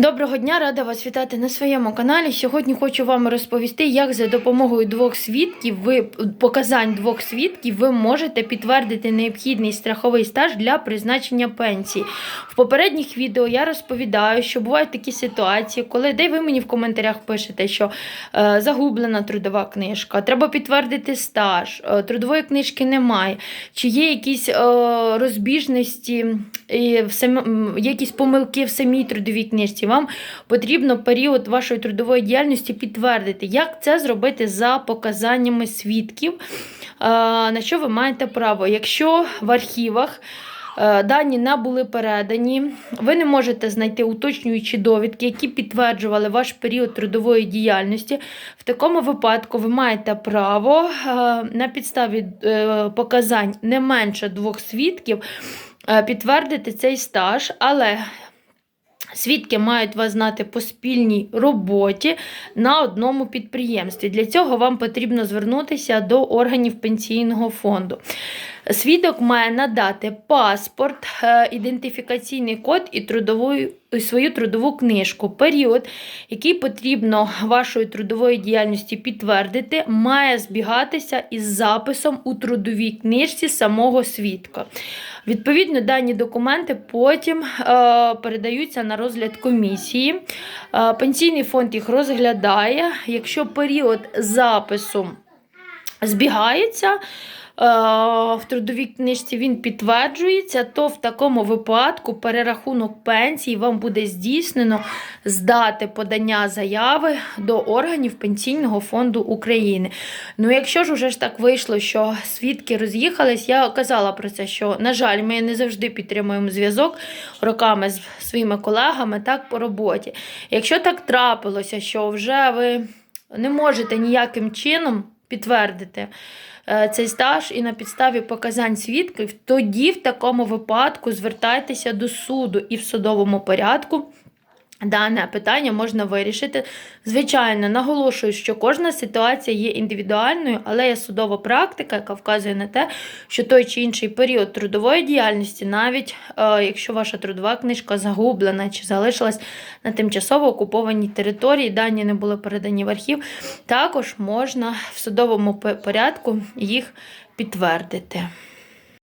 Доброго дня, рада вас вітати на своєму каналі. Сьогодні хочу вам розповісти, як за допомогою двох свідків, ви показань двох свідків, ви можете підтвердити необхідний страховий стаж для призначення пенсії. В попередніх відео я розповідаю, що бувають такі ситуації, коли де ви мені в коментарях пишете, що е, загублена трудова книжка, треба підтвердити стаж, е, трудової книжки немає, чи є якісь е, розбіжності, і в сам, є якісь помилки в самій трудовій книжці. Вам потрібно період вашої трудової діяльності підтвердити. Як це зробити за показаннями свідків? Е, На що ви маєте право? Якщо в архівах е, дані не були передані, ви не можете знайти уточнюючі довідки, які підтверджували ваш період трудової діяльності. В такому випадку ви маєте право е, на підставі показань не менше двох свідків підтвердити цей стаж, але Свідки мають вас знати по спільній роботі на одному підприємстві. Для цього вам потрібно звернутися до органів пенсійного фонду. Свідок має надати паспорт, е, ідентифікаційний код і трудову, свою трудову книжку. Період, який потрібно вашої трудової діяльності підтвердити, має збігатися із записом у трудовій книжці самого свідка. Відповідно, дані документи потім е, передаються на розгляд комісії. Е, пенсійний фонд їх розглядає. Якщо період запису збігається, е, в трудовій книжці він підтверджується, то в такому випадку перерахунок пенсії вам буде здійснено з дати подання заяви до органів Пенсійного фонду України. Ну, якщо ж уже ж так вийшло, що свідки роз'їхались, я казала про це, що, на жаль, ми не завжди підтримуємо зв'язок роками з своїми колегами, так по роботі. Якщо так трапилося, що вже ви не можете ніяким чином підтвердити е, цей стаж і на підставі показань свідків, тоді в такому випадку звертайтеся до суду і в судовому порядку. Дане питання можна вирішити. Звичайно, наголошую, що кожна ситуація є індивідуальною, але є судова практика, яка вказує на те, що той чи інший період трудової діяльності, навіть е, якщо ваша трудова книжка загублена чи залишилась на тимчасово окупованій території, дані не були передані в архів, також можна в судовому порядку їх підтвердити.